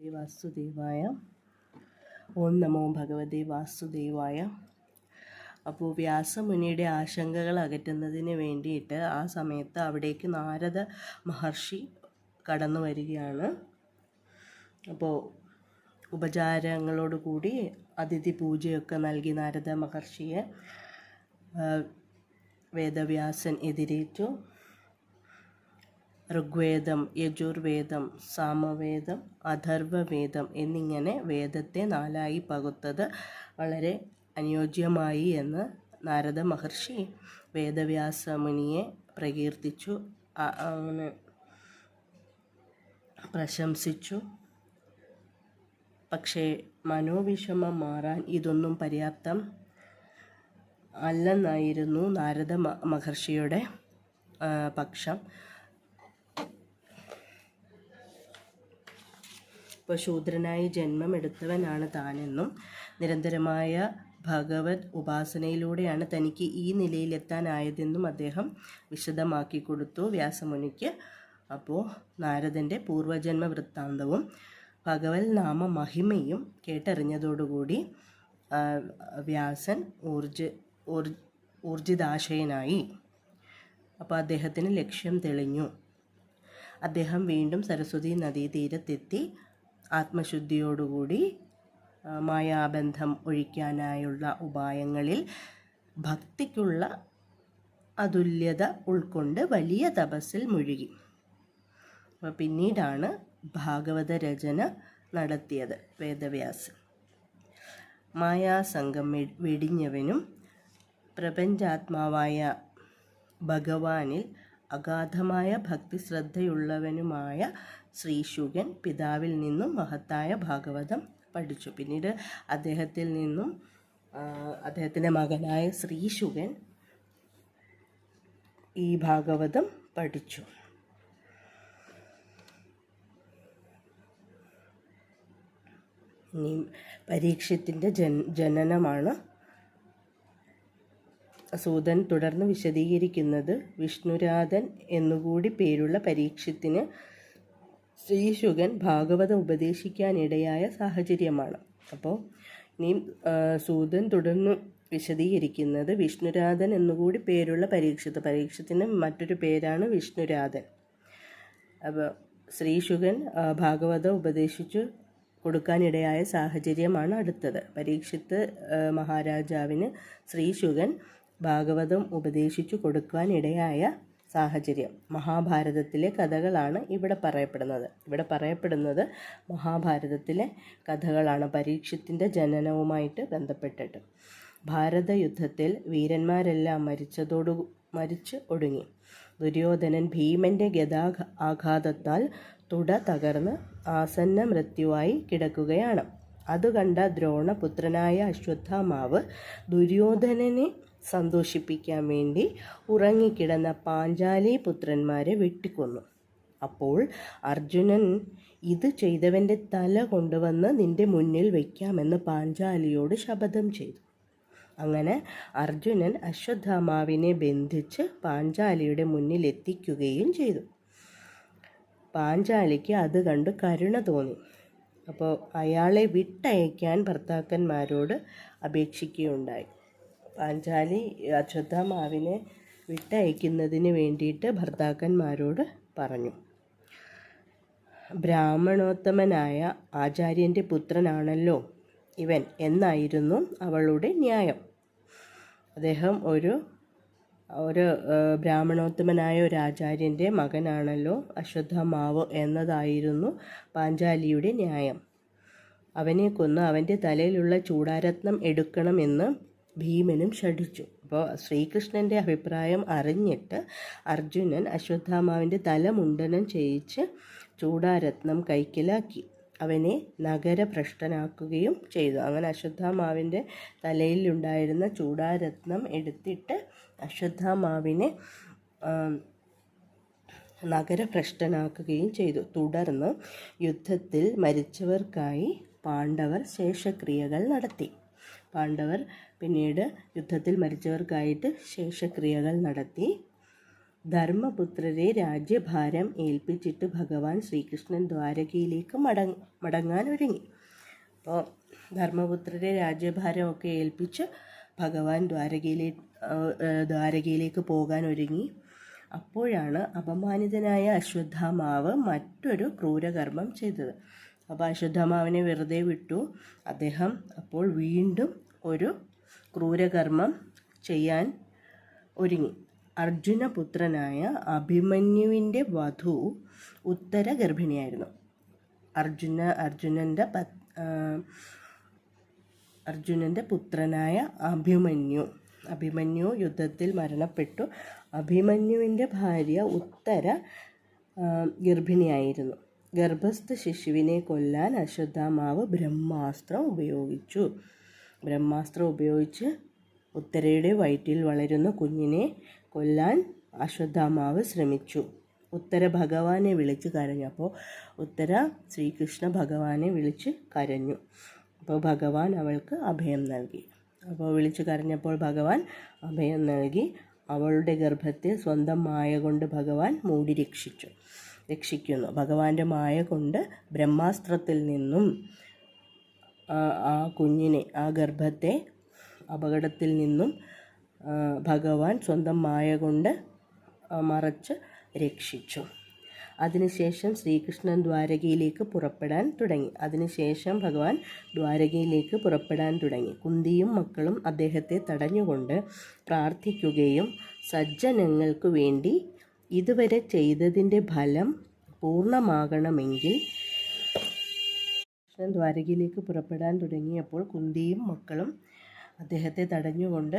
വാസുദേവായ ഓം നമോ ഭഗവതി വാസുദേവായ. അപ്പോൾ വ്യാസമുനിയുടെ ആശങ്കകൾ അകറ്റുന്നതിന് വേണ്ടിയിട്ട് ആ സമയത്ത് അവിടേക്ക് നാരദ മഹർഷി കടന്നു വരികയാണ്. അപ്പോൾ ഉപചാരങ്ങളോടുകൂടി അതിഥി പൂജയൊക്കെ നൽകി നാരദ മഹർഷിയെ വേദവ്യാസൻ എതിരേറ്റു. ഋഗ്വേദം യജുർവേദം സാമവേദം അഥർവവേദം എന്നിങ്ങനെ വേദത്തെ നാലായി പകുത്തത് വളരെ അനുയോജ്യമായി എന്ന് നാരദ മഹർഷി വേദവ്യാസ മുനിയെ പ്രകീർത്തിച്ചു പ്രശംസിച്ചു. പക്ഷേ മനോവിഷമം മാറാൻ ഇതൊന്നും പര്യാപ്തം അല്ലെന്നായിരുന്നു നാരദ മഹർഷിയുടെ പക്ഷം. ഇപ്പോൾ ശൂദ്രനായി ജന്മമെടുത്തവനാണ് താനെന്നും നിരന്തരമായ ഭഗവത് ഉപാസനയിലൂടെയാണ് തനിക്ക് ഈ നിലയിലെത്താനായതെന്നും അദ്ദേഹം വിശദമാക്കി കൊടുത്തു വ്യാസമുനിക്ക്. അപ്പോൾ നാരദന്റെ പൂർവജന്മ വൃത്താന്തവും ഭഗവത് നാമ മഹിമയും കേട്ടറിഞ്ഞതോടുകൂടി വ്യാസൻ ഊർജ ഊർ ഊർജിതാശയനായി. അപ്പോൾ അദ്ദേഹത്തിന് ലക്ഷ്യം തെളിഞ്ഞു. അദ്ദേഹം വീണ്ടും സരസ്വതി നദീതീരത്തെത്തി. ആത്മശുദ്ധിയോടുകൂടി മായാബന്ധം ഒഴിക്കാനായുള്ള ഉപായങ്ങളിൽ ഭക്തിക്കുള്ള അതുല്യത ഉൾക്കൊണ്ട് വലിയ തപസ്സിൽ മുഴുകി. അപ്പോൾ പിന്നീടാണ് ഭാഗവത രചന നടത്തിയത് വേദവ്യാസൻ. മായാസംഗം വെ- വെടിഞ്ഞവനും പ്രപഞ്ചാത്മാവായ ഭഗവാനിൽ അഗാധമായ ഭക്തിശ്രദ്ധയുള്ളവനുമായ ശ്രീശുകൻ പിതാവിൽ നിന്നും മഹത്തായ ഭാഗവതം പഠിച്ചു. പിന്നീട് അദ്ദേഹത്തിൽ നിന്നും അദ്ദേഹത്തിന്റെ മകനായ ശ്രീശുകൻ ഈ ഭാഗവതം പഠിച്ചു. ഇനി പരീക്ഷത്തിന്റെ ജൻ ജനനമാണ്. സൂതൻ തുടർന്ന് വിശദീകരിക്കുന്നത് വിഷ്ണുരാധൻ എന്നുകൂടി പേരുള്ള പരീക്ഷത്തിന് ശ്രീശുകൻ ഭാഗവതം ഉപദേശിക്കാനിടയായ സാഹചര്യമാണ്. അപ്പോൾ ഇനി സൂതൻ തുടർന്ന് വിശദീകരിക്കുന്നത് വിഷ്ണുരാധൻ എന്നുകൂടി പേരുള്ള പരീക്ഷത്ത് പരീക്ഷത്തിന് മറ്റൊരു പേരാണ് വിഷ്ണുരാധൻ. അപ്പോൾ ശ്രീശുഗൻ ഭാഗവതം ഉപദേശിച്ചു കൊടുക്കാനിടയായ സാഹചര്യമാണ് അടുത്തത്. പരീക്ഷത്ത് മഹാരാജാവിന് ശ്രീശുഗൻ ഭാഗവതം ഉപദേശിച്ചു കൊടുക്കാനിടയായ സാഹചര്യം. മഹാഭാരതത്തിലെ കഥകളാണ് ഇവിടെ പറയപ്പെടുന്നത്. ഇവിടെ പറയപ്പെടുന്നത് മഹാഭാരതത്തിലെ കഥകളാണ് പരീക്ഷത്തിന്റെ ജനനവുമായിട്ട് ബന്ധപ്പെട്ടിട്ട്. ഭാരത യുദ്ധത്തിൽ വീരന്മാരെല്ലാം മരിച്ചതോടു മരിച്ച് ഒടുങ്ങി. ദുര്യോധനൻ ഭീമന്റെ ഗതാ ആഘാതത്താൽ തുട തകർന്ന് ആസന്ന മൃത്യുവായി കിടക്കുകയാണ്. അത് കണ്ട ദ്രോണപുത്രനായ അശ്വത്ഥാമാവ് ദുര്യോധനനെ സന്തോഷിപ്പിക്കാൻ വേണ്ടി ഉറങ്ങിക്കിടന്ന പാഞ്ചാലി പുത്രന്മാരെ വെട്ടിക്കൊന്നു. അപ്പോൾ അർജുനൻ ഇത് ചെയ്തവന്റെ തല കൊണ്ടുവന്ന് നിന്റെ മുന്നിൽ വയ്ക്കാമെന്ന് പാഞ്ചാലിയോട് ശപഥം ചെയ്തു. അങ്ങനെ അർജുനൻ അശ്വത്ഥാമാവിനെ ബന്ധിച്ച് പാഞ്ചാലിയുടെ മുന്നിൽ എത്തിക്കുകയും ചെയ്തു. പാഞ്ചാലിക്ക് അത് കണ്ട് കരുണ തോന്നി. അപ്പോൾ അയാളെ വിട്ടയക്കാൻ ഭർത്താക്കന്മാരോട് അപേക്ഷിക്കുകയുണ്ടായി. പാഞ്ചാലി അശ്വത്ഥാമാവിനെ വിട്ടയക്കുന്നതിന് വേണ്ടിയിട്ട് ഭർത്താക്കന്മാരോട് പറഞ്ഞു. ബ്രാഹ്മണോത്തമനായ ആചാര്യന്റെ പുത്രനാണല്ലോ ഇവൻ എന്നായിരുന്നു അവളുടെ ന്യായം. അദ്ദേഹം ഒരു ഒരു ബ്രാഹ്മണോത്തമനായ ഒരു ആചാര്യന്റെ മകനാണല്ലോ അശ്വത്ഥമാവ് എന്നതായിരുന്നു പാഞ്ചാലിയുടെ ന്യായം. അവനെ കൊന്ന് അവന്റെ തലയിലുള്ള ചൂടാരത്നം എടുക്കണമെന്ന് ഭീമനും ഷടിച്ചു അപ്പോൾ ശ്രീകൃഷ്ണന്റെ അഭിപ്രായം അറിഞ്ഞിട്ട് അർജുനൻ അശ്വത്ഥാമാവിന്റെ തല മുണ്ടനം ചെയ്യിച്ച് ചൂടാരത്നം കൈക്കലാക്കി. അവനെ നഗരഭ്രഷ്ടനാക്കുകയും ചെയ്തു. അങ്ങനെ അശ്വത്ഥാമാവിന്റെ തലയിലുണ്ടായിരുന്ന ചൂടാരത്നം എടുത്തിട്ട് അശ്വത്ഥാമാവിനെ നഗരഭ്രഷ്ടനാക്കുകയും ചെയ്തു. തുടർന്ന് യുദ്ധത്തിൽ മരിച്ചവർക്കായി പാണ്ഡവർ ശേഷക്രിയകൾ നടത്തി. പാണ്ഡവർ പിന്നീട് യുദ്ധത്തിൽ മരിച്ചവർക്കായിട്ട് ശേഷക്രിയകൾ നടത്തി. ധർമ്മപുത്രരെ രാജ്യഭാരം ഏൽപ്പിച്ചിട്ട് ഭഗവാൻ ശ്രീകൃഷ്ണൻ ദ്വാരകയിലേക്ക് മടങ്ങ മടങ്ങാൻ ഒരുങ്ങി. അപ്പോൾ ധർമ്മപുത്രരെ രാജ്യഭാരമൊക്കെ ഏൽപ്പിച്ച് ഭഗവാൻ ദ്വാരകയിലേ ദ്വാരകയിലേക്ക് പോകാൻ ഒരുങ്ങി. അപ്പോഴാണ് അപമാനിതനായ അശ്വത്ഥാമാവ് മറ്റൊരു ക്രൂരകർമ്മം ചെയ്തത്. അപ്പോൾ അശ്വത്ഥാമാവിനെ വെറുതെ വിട്ടു. അദ്ദേഹം അപ്പോൾ വീണ്ടും ഒരു ക്രൂരകർമ്മം ചെയ്യാൻ ഒരുങ്ങി. അർജുനപുത്രനായ അഭിമന്യുവിന്റെ വധു ഉത്തര ഗർഭിണിയായിരുന്നു അർജുന അർജുനന്റെ അർജുനന്റെ പുത്രനായ അഭിമന്യു അഭിമന്യു യുദ്ധത്തിൽ മരണപ്പെട്ടു. അഭിമന്യുവിന്റെ ഭാര്യ ഉത്തര ഗർഭിണിയായിരുന്നു. ഗർഭസ്ഥ ശിശുവിനെ കൊല്ലാൻ അശ്വത്ഥാമാവ് ബ്രഹ്മാസ്ത്രം ഉപയോഗിച്ചു. ബ്രഹ്മാസ്ത്രം ഉപയോഗിച്ച് ഉത്തരയുടെ വയറ്റിൽ വളരുന്ന കുഞ്ഞിനെ കൊല്ലാൻ അശ്വത്ഥാമാവ് ശ്രമിച്ചു. ഉത്തര ഭഗവാനെ വിളിച്ച് കരഞ്ഞപ്പോൾ ഉത്തര ശ്രീകൃഷ്ണ ഭഗവാനെ വിളിച്ച് കരഞ്ഞു. അപ്പോൾ ഭഗവാൻ അവൾക്ക് അഭയം നൽകി. അപ്പോൾ വിളിച്ചു കരഞ്ഞപ്പോൾ ഭഗവാൻ അഭയം നൽകി. അവളുടെ ഗർഭത്തെ സ്വന്തം മായ കൊണ്ട് ഭഗവാൻ മൂടി രക്ഷിച്ചു. രക്ഷിക്കുന്നു. ഭഗവാന്റെ മായ കൊണ്ട് ബ്രഹ്മാസ്ത്രത്തിൽ നിന്നും ആ കുഞ്ഞിനെ ആ ഗർഭത്തെ അപകടത്തിൽ നിന്നും ഭഗവാൻ സ്വന്തം മായ കൊണ്ട് മറച്ച് രക്ഷിച്ചു. അതിനുശേഷം ശ്രീകൃഷ്ണൻ ദ്വാരകയിലേക്ക് പുറപ്പെടാൻ തുടങ്ങി. അതിനുശേഷം ഭഗവാൻ ദ്വാരകയിലേക്ക് പുറപ്പെടാൻ തുടങ്ങി. കുന്തിയും മക്കളും അദ്ദേഹത്തെ തടഞ്ഞുകൊണ്ട് പ്രാർത്ഥിക്കുകയും സജ്ജനങ്ങൾക്ക് വേണ്ടി ഇതുവരെ ചെയ്തതിന്റെ ഫലം പൂർണമാകണമെങ്കിൽ കൃഷ്ണൻ ദ്വാരകയിലേക്ക് പുറപ്പെടാൻ തുടങ്ങിയപ്പോൾ കുന്തിയും മക്കളും അദ്ദേഹത്തെ തടഞ്ഞുകൊണ്ട്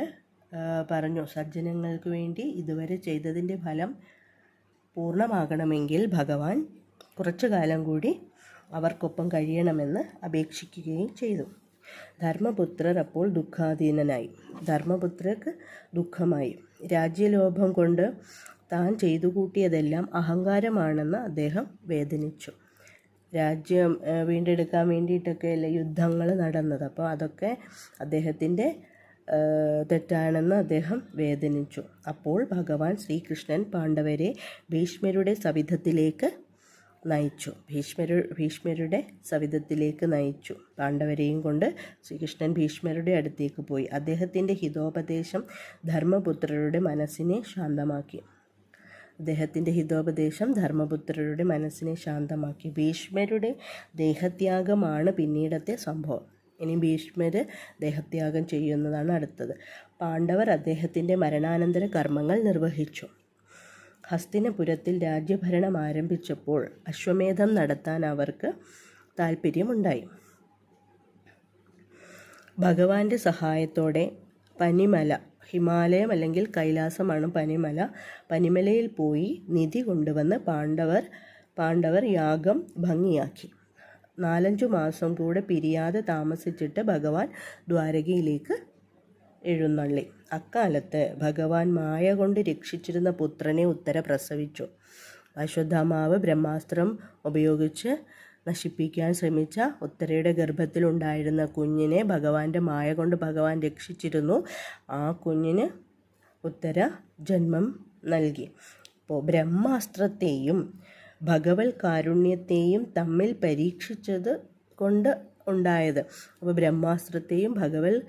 പറഞ്ഞു സജ്ജനങ്ങൾക്ക് വേണ്ടി ഇതുവരെ ചെയ്തതിന്റെ ഫലം പൂർണമാകണമെങ്കിൽ ഭഗവാൻ കുറച്ചു കാലം കൂടി അവർക്കൊപ്പം കഴിയണമെന്ന് അപേക്ഷിക്കുകയും ചെയ്തു. ധർമ്മപുത്രർ അപ്പോൾ ദുഃഖാധീനനായി. ധർമ്മപുത്രർക്ക് ദുഃഖമായി. രാജ്യലോഭം കൊണ്ട് താൻ ചെയ്തു കൂട്ടിയതെല്ലാം അഹങ്കാരമാണെന്ന് അദ്ദേഹം വേദനിച്ചു. രാജ്യം വീണ്ടെടുക്കാൻ വേണ്ടിയിട്ടൊക്കെയല്ലേ യുദ്ധങ്ങൾ നടന്നത്. അപ്പോൾ അതൊക്കെ അദ്ദേഹത്തിന്റെ തെറ്റാണെന്ന് അദ്ദേഹം വേദനിച്ചു. അപ്പോൾ ഭഗവാൻ ശ്രീകൃഷ്ണൻ പാണ്ഡവരെ ഭീഷ്മരുടെ സവിധത്തിലേക്ക് നയിച്ചു. ഭീഷ്മരു ഭീഷ്മരുടെ സവിധത്തിലേക്ക് നയിച്ചു. പാണ്ഡവരെയും കൊണ്ട് ശ്രീകൃഷ്ണൻ ഭീഷ്മരുടെ അടുത്തേക്ക് പോയി. അദ്ദേഹത്തിന്റെ ഹിതോപദേശം ധർമ്മപുത്രരുടെ മനസ്സിനെ ശാന്തമാക്കി. അദ്ദേഹത്തിന്റെ ഹിതോപദേശം ധർമ്മപുത്രരുടെ മനസ്സിനെ ശാന്തമാക്കി. ഭീഷ്മരുടെ ദേഹത്യാഗമാണ് പിന്നീടത്തെ സംഭവം. ഇനി ഭീഷ്മർ ദേഹത്യാഗം ചെയ്യുന്നതാണ് അടുത്തത്. പാണ്ഡവർ അദ്ദേഹത്തിന്റെ മരണാനന്തര കർമ്മങ്ങൾ നിർവഹിച്ചു. ഹസ്തിനപുരത്തിൽ രാജ്യഭരണം ആരംഭിച്ചപ്പോൾ അശ്വമേധം നടത്താൻ അവർക്ക് താല്പര്യമുണ്ടായി ഭഗവാന്റെ സഹായത്തോടെ പനിമല ഹിമാലയം അല്ലെങ്കിൽ കൈലാസമാണ് പനിമല. പനിമലയിൽ പോയി നിധി കൊണ്ടുവന്ന് പാണ്ഡവർ പാണ്ഡവർ യാഗം ഭംഗിയാക്കി. നാലഞ്ചു മാസം കൂടെ പിരിയാതെ താമസിച്ചിട്ട് ഭഗവാൻ ദ്വാരകയിലേക്ക് എഴുന്നള്ളി. അക്കാലത്ത് ഭഗവാൻ മായ കൊണ്ട് രക്ഷിച്ചിരുന്ന പുത്രനെ ഉത്തര പ്രസവിച്ചു. അശ്വത്ഥാമാവ് ബ്രഹ്മാസ്ത്രം ഉപയോഗിച്ച് നശിപ്പിക്കാൻ ശ്രമിച്ച ഉത്തരയുടെ ഗർഭത്തിലുണ്ടായിരുന്ന കുഞ്ഞിനെ ഭഗവാന്റെ മായ കൊണ്ട് ഭഗവാൻ രക്ഷിച്ചിരുന്നു. ആ കുഞ്ഞിന് ഉത്തര ജന്മം നൽകി. അപ്പോൾ ബ്രഹ്മാസ്ത്രത്തെയും ഭഗവത് കാരുണ്യത്തെയും തമ്മിൽ പരീക്ഷിച്ചത് കൊണ്ട് ഉണ്ടായത്. അപ്പോൾ ബ്രഹ്മാസ്ത്രത്തെയും ഭഗവത്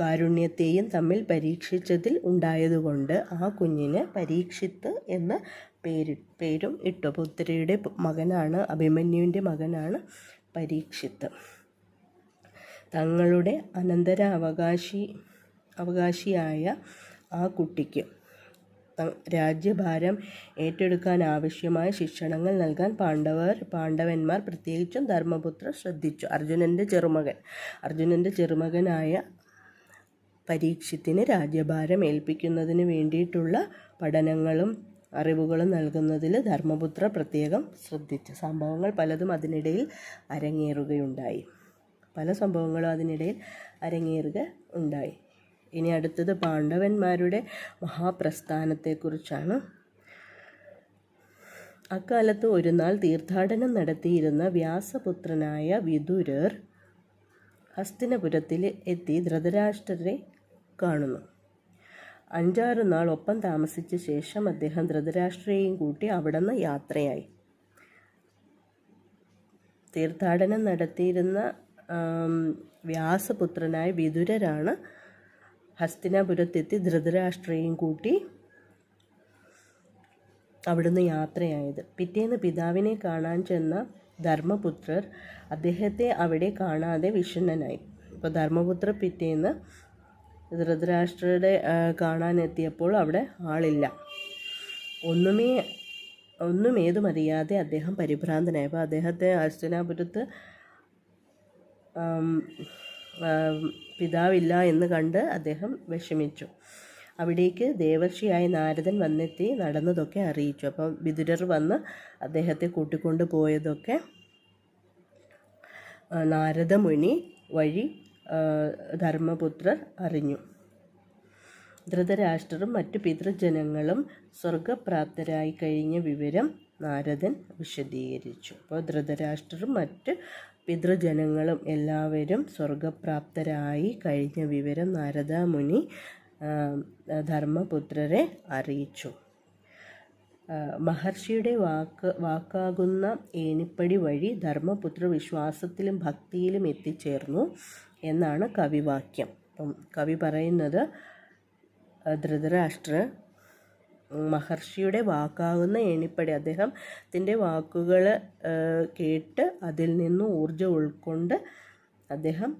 കാരുണ്യത്തെയും തമ്മിൽ പരീക്ഷിച്ചതിൽ ഉണ്ടായതുകൊണ്ട് ആ കുഞ്ഞിന് പരീക്ഷിത്ത് എന്ന പേര് പേരും ഇട്ടു. പുത്രിയുടെ മകനാണ് അഭിമന്യുവിന്റെ മകനാണ് പരീക്ഷിത് തങ്ങളുടെ അനന്തര അവകാശി അവകാശിയായ ആ കുട്ടിക്ക് രാജ്യഭാരം ഏറ്റെടുക്കാൻ ആവശ്യമായ ശിക്ഷണങ്ങൾ നൽകാൻ പാണ്ഡവർ പാണ്ഡവന്മാർ പ്രത്യേകിച്ചും ധർമ്മപുത്ര ശ്രദ്ധിച്ചു. അർജുനന്റെ ചെറുമകൻ അർജുനന്റെ ചെറുമകനായ പരീക്ഷത്തിന് രാജ്യഭാരം ഏൽപ്പിക്കുന്നതിന് വേണ്ടിയിട്ടുള്ള പഠനങ്ങളും അറിവുകളും നൽകുന്നതിൽ ധർമ്മപുത്ര പ്രത്യേകം ശ്രദ്ധിച്ചു. സംഭവങ്ങൾ പലതും അതിനിടയിൽ അരങ്ങേറുകയുണ്ടായി. പല സംഭവങ്ങളും അതിനിടയിൽ അരങ്ങേറുക ഉണ്ടായി. ഇനി അടുത്തത് പാണ്ഡവന്മാരുടെ മഹാപ്രസ്ഥാനത്തെക്കുറിച്ചാണ്. അക്കാലത്ത് ഒരു നാൾ തീർത്ഥാടനം നടത്തിയിരുന്ന വ്യാസപുത്രനായ വിദുരർ ഹസ്തിനപുരത്തിൽ എത്തി ധൃതരാഷ്ട്രരെ കാണുന്നു. അഞ്ചാറ് നാൾ ഒപ്പം താമസിച്ച ശേഷം അദ്ദേഹം ധൃതരാഷ്ട്രയെയും കൂട്ടി അവിടെ നിന്ന് യാത്രയായി. തീർത്ഥാടനം നടത്തിയിരുന്ന വ്യാസപുത്രനായ വിതുരരാണ് ഹസ്തിനാപുരത്തെത്തി ധൃതരാഷ്ട്രയെയും കൂട്ടി അവിടുന്ന് യാത്രയായത്. പിറ്റേന്ന് പിതാവിനെ കാണാൻ ചെന്ന ധർമ്മപുത്രർ അദ്ദേഹത്തെ അവിടെ കാണാതെ വിഷണ്ണനായി. അപ്പോൾ ധർമ്മപുത്ര പിറ്റേന്ന് ധൃതരാഷ്ട്രയുടെ കാണാനെത്തിയപ്പോൾ അവിടെ ആളില്ല. ഒന്നുമേ ഒന്നും ഏതും അറിയാതെ അദ്ദേഹം പരിഭ്രാന്തനായി. അപ്പോൾ അദ്ദേഹത്തെ ആം, പിതാവില്ല എന്ന് കണ്ട് അദ്ദേഹം വിഷമിച്ചു. അവിടേക്ക് ദേവർഷിയായ നാരദൻ വന്നെത്തി നടന്നതൊക്കെ അറിയിച്ചു. അപ്പം വിദുരർ വന്ന് അദ്ദേഹത്തെ കൂട്ടിക്കൊണ്ടു പോയതൊക്കെ നാരദമുനി വഴി ധർമ്മപുത്രർ അറിഞ്ഞു. ധൃതരാഷ്ട്രരും മറ്റു പിതൃജനങ്ങളും സ്വർഗപ്രാപ്തരായി കഴിഞ്ഞ വിവരം നാരദൻ വിശദീകരിച്ചു. അപ്പോൾ ധൃതരാഷ്ട്രരും മറ്റ് പിതൃജനങ്ങളും എല്ലാവരും സ്വർഗപ്രാപ്തരായി കഴിഞ്ഞ വിവരം നാരദ മുനി ധർമ്മപുത്രരെ അറിയിച്ചു. മഹർഷിയുടെ വാക്ക് വാക്കാകുന്ന ഏനിപ്പടി വഴി ധർമ്മപുത്ര വിശ്വാസത്തിലും ഭക്തിയിലും എത്തിച്ചേർന്നു. എന്നാണ് കവിവാക്യം. അപ്പം കവി പറയുന്നത് ധൃതരാഷ്ട്ര മഹർഷിയുടെ വാക്കാകുന്ന ഏണിപ്പടി. അദ്ദേഹത്തിന്റെ വാക്കുകൾ കേട്ട് അതിൽ നിന്ന് ഊർജം ഉൾക്കൊണ്ട് അദ്ദേഹം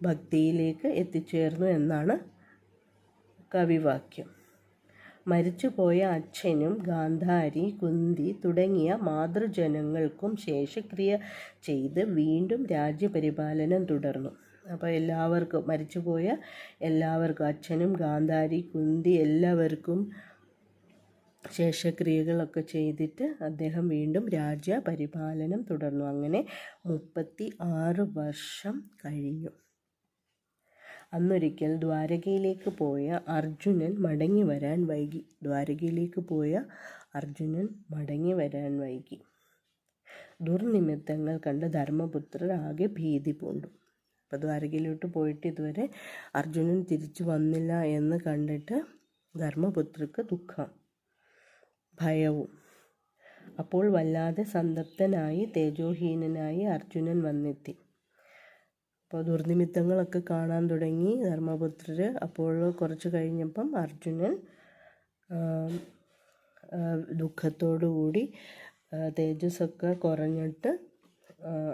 ഭക്തിയിലേക്ക് എത്തിച്ചേർന്നു എന്നാണ് കവിവാക്യം. മരിച്ചുപോയ അച്ഛനും ഗാന്ധാരി കുന്തി തുടങ്ങിയ മാതൃജനങ്ങൾക്കും ശേഷക്രിയ ചെയ്ത് വീണ്ടും രാജ്യപരിപാലനം തുടർന്നു. അപ്പോൾ എല്ലാവർക്കും മരിച്ചുപോയ എല്ലാവർക്കും അച്ഛനും ഗാന്ധാരി കുന്തി എല്ലാവർക്കും ശേഷക്രിയകളൊക്കെ ചെയ്തിട്ട് അദ്ദേഹം വീണ്ടും രാജ്യ പരിപാലനം തുടർന്നു. അങ്ങനെ മുപ്പത്തി ആറ് വർഷം കഴിഞ്ഞു. അന്നൊരിക്കൽ ദ്വാരകയിലേക്ക് പോയ അർജുനൻ മടങ്ങി വരാൻ വൈകി. ദ്വാരകയിലേക്ക് പോയ അർജുനൻ മടങ്ങി വരാൻ വൈകി. ദുർനിമിത്തങ്ങൾ കണ്ട് ധർമ്മപുത്രർ ആകെ ഭീതി പൂണ്ടു. അപ്പോൾ ദ്വാരകയിലോട്ട് പോയിട്ട് ഇതുവരെ അർജുനൻ തിരിച്ചു വന്നില്ല എന്ന് കണ്ടിട്ട് ധർമ്മപുത്രക്ക് ദുഃഖം ഭയവും. അപ്പോൾ വല്ലാതെ സന്തപ്തനായി തേജോഹീനനായി അർജുനൻ വന്നെത്തി. അപ്പോൾ ദുർനിമിത്തങ്ങളൊക്കെ കാണാൻ തുടങ്ങി ധർമ്മപുത്രർ അപ്പോൾ കുറച്ച് കഴിഞ്ഞപ്പം അർജുനൻ ദുഃഖത്തോടുകൂടി തേജസ്സൊക്കെ കുറഞ്ഞിട്ട്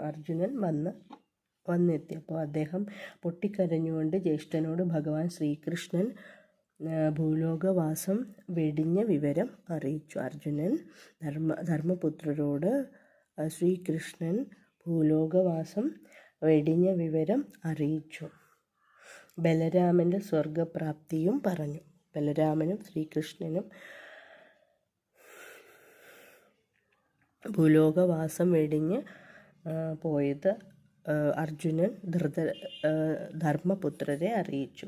അർജുനൻ വന്ന് വന്നെത്തി അപ്പോൾ അദ്ദേഹം പൊട്ടിക്കരഞ്ഞുകൊണ്ട് ജ്യേഷ്ഠനോട് ഭഗവാൻ ശ്രീകൃഷ്ണൻ ഭൂലോകവാസം വെടിഞ്ഞ വിവരം അറിയിച്ചു. അർജുനൻ ധർമ്മ ധർമ്മപുത്രരോട് ശ്രീകൃഷ്ണൻ ഭൂലോകവാസം വെടിഞ്ഞ വിവരം അറിയിച്ചു. ബലരാമന്റെ സ്വർഗപ്രാപ്തിയും പറഞ്ഞു. ബലരാമനും ശ്രീകൃഷ്ണനും ഭൂലോകവാസം വെടിഞ്ഞ് പോയത് അർജുനൻ ധൃത ധർമ്മപുത്രരെ അറിയിച്ചു.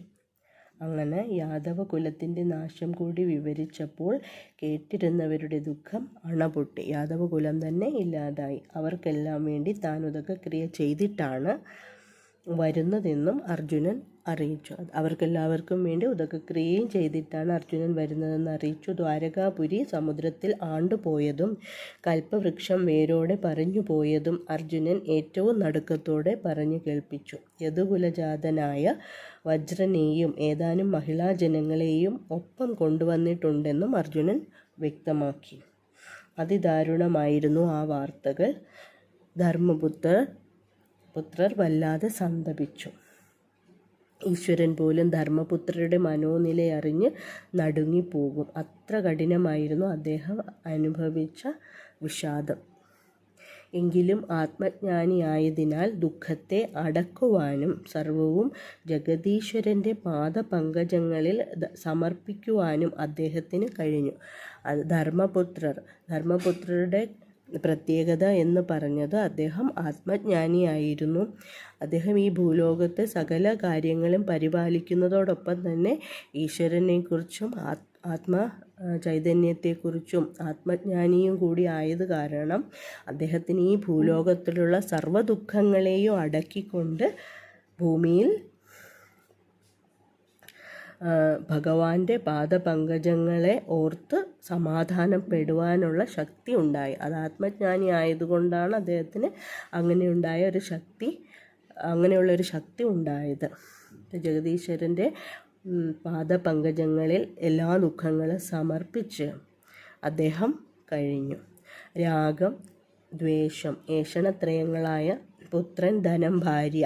അങ്ങനെ യാദവ കുലത്തിന്റെ നാശം കൂടി വിവരിച്ചപ്പോൾ കേട്ടിരുന്നവരുടെ ദുഃഖം അണപൊട്ടി. യാദവകുലം തന്നെ ഇല്ലാതായി. അവർക്കെല്ലാം വേണ്ടി താൻ ഉതക ക്രിയ ചെയ്തിട്ടാണ് വരുന്നതെന്നും അർജുനൻ അറിയിച്ചു. അവർക്കെല്ലാവർക്കും വേണ്ടി ഉദകക്രിയയും ചെയ്തിട്ടാണ് അർജുനൻ വരുന്നതെന്ന് അറിയിച്ചു. ദ്വാരകാപുരി സമുദ്രത്തിൽ ആണ്ടുപോയതും കൽപ്പവൃക്ഷം വേരോടെ പറഞ്ഞു പോയതും അർജുനൻ ഏറ്റവും നടുക്കത്തോടെ പറഞ്ഞു കേൾപ്പിച്ചു. യദുകുലജാതനായ വജ്രനെയും ഏതാനും മഹിളാജനങ്ങളെയും ഒപ്പം കൊണ്ടുവന്നിട്ടുണ്ടെന്നും അർജുനൻ വ്യക്തമാക്കി. അതിദാരുണമായിരുന്നു ആ വാർത്തകൾ. ധർമ്മപുത്രർ പുത്രർ വല്ലാതെ സന്തപിച്ചു. ഈശ്വരൻ പോലും ധർമ്മപുത്രരുടെ മനോനില അറിഞ്ഞ് നടുങ്ങിപ്പോകും. അത്ര കഠിനമായിരുന്നു അദ്ദേഹം അനുഭവിച്ച വിഷാദം. എങ്കിലും ആത്മജ്ഞാനിയായതിനാൽ ദുഃഖത്തെ അടക്കുവാനും സർവവും ജഗദീശ്വരന്റെ പാദപങ്കജങ്ങളിൽ സമർപ്പിക്കുവാനും അദ്ദേഹത്തിന് കഴിഞ്ഞു. ധർമ്മപുത്രർ ധർമ്മപുത്രരുടെ പ്രത്യേകത എന്ന് പറഞ്ഞത് അദ്ദേഹം ആത്മജ്ഞാനിയായിരുന്നു. അദ്ദേഹം ഈ ഭൂലോകത്തെ സകല കാര്യങ്ങളും പരിപാലിക്കുന്നതോടൊപ്പം തന്നെ ഈശ്വരനെക്കുറിച്ചും ആത് ആത്മ ചൈതന്യത്തെക്കുറിച്ചും ആത്മജ്ഞാനിയും കൂടി ആയത് കാരണം അദ്ദേഹത്തിന് ഈ ഭൂലോകത്തിലുള്ള സർവ ദുഃഖങ്ങളെയും അടക്കിക്കൊണ്ട് ഭൂമിയിൽ ഭഗവാന്റെ പാദപങ്കജങ്ങളെ ഓർത്ത് സമാധാനപ്പെടുവാനുള്ള ശക്തി ഉണ്ടായി. അത് ആത്മജ്ഞാനി ആയതുകൊണ്ടാണ് അദ്ദേഹത്തിന് അങ്ങനെയുണ്ടായ ഒരു ശക്തി അങ്ങനെയുള്ള ഒരു ശക്തി ഉണ്ടായത്. ജഗദീശ്വരന്റെ പാദപങ്കജങ്ങളിൽ എല്ലാ ദുഃഖങ്ങളും സമർപ്പിച്ച് അദ്ദേഹം കഴിഞ്ഞു. രാഗം ദ്വേഷം ഏഷണത്രയങ്ങളായ പുത്രൻ ധനം ഭാര്യ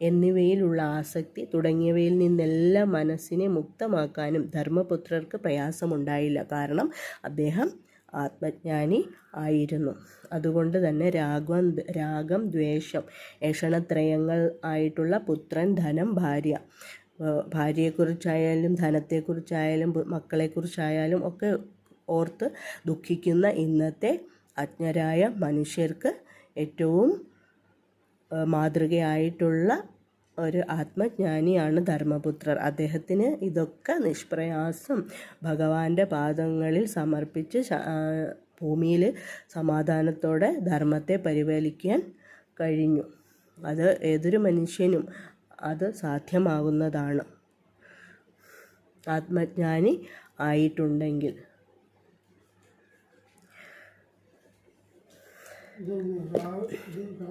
എന്നിവയിലുള്ള ആസക്തി തുടങ്ങിയവയിൽ നിന്നെല്ലാം മനസ്സിനെ മുക്തമാക്കാനും ധർമ്മപുത്രർക്ക് പ്രയാസമുണ്ടായില്ല. കാരണം അദ്ദേഹം ആത്മജ്ഞാനി ആയിരുന്നു. അതുകൊണ്ട് തന്നെ രാഗം രാഗം ദ്വേഷം ഏഷണത്രയങ്ങൾ ആയിട്ടുള്ള പുത്രൻ ധനം ഭാര്യ ഭാര്യയെക്കുറിച്ചായാലും ധനത്തെക്കുറിച്ചായാലും മക്കളെക്കുറിച്ചായാലും ഒക്കെ ഓർത്ത് ദുഃഖിക്കുന്ന ഇന്നത്തെ അജ്ഞരായ മനുഷ്യർക്ക് ഏറ്റവും മാതൃകയായിട്ടുള്ള ഒരു ആത്മജ്ഞാനിയാണ് ധർമ്മപുത്രർ. അദ്ദേഹത്തിന് ഇതൊക്കെ നിഷ്പ്രയാസം ഭഗവാന്റെ പാദങ്ങളിൽ സമർപ്പിച്ച് ഭൂമിയിൽ സമാധാനത്തോടെ ധർമ്മത്തെ പരിപാലിക്കാൻ കഴിഞ്ഞു. അത് ഏതൊരു മനുഷ്യനും അത് സാധ്യമാകുന്നതാണ് ആത്മജ്ഞാനി ആയിട്ടുണ്ടെങ്കിൽ.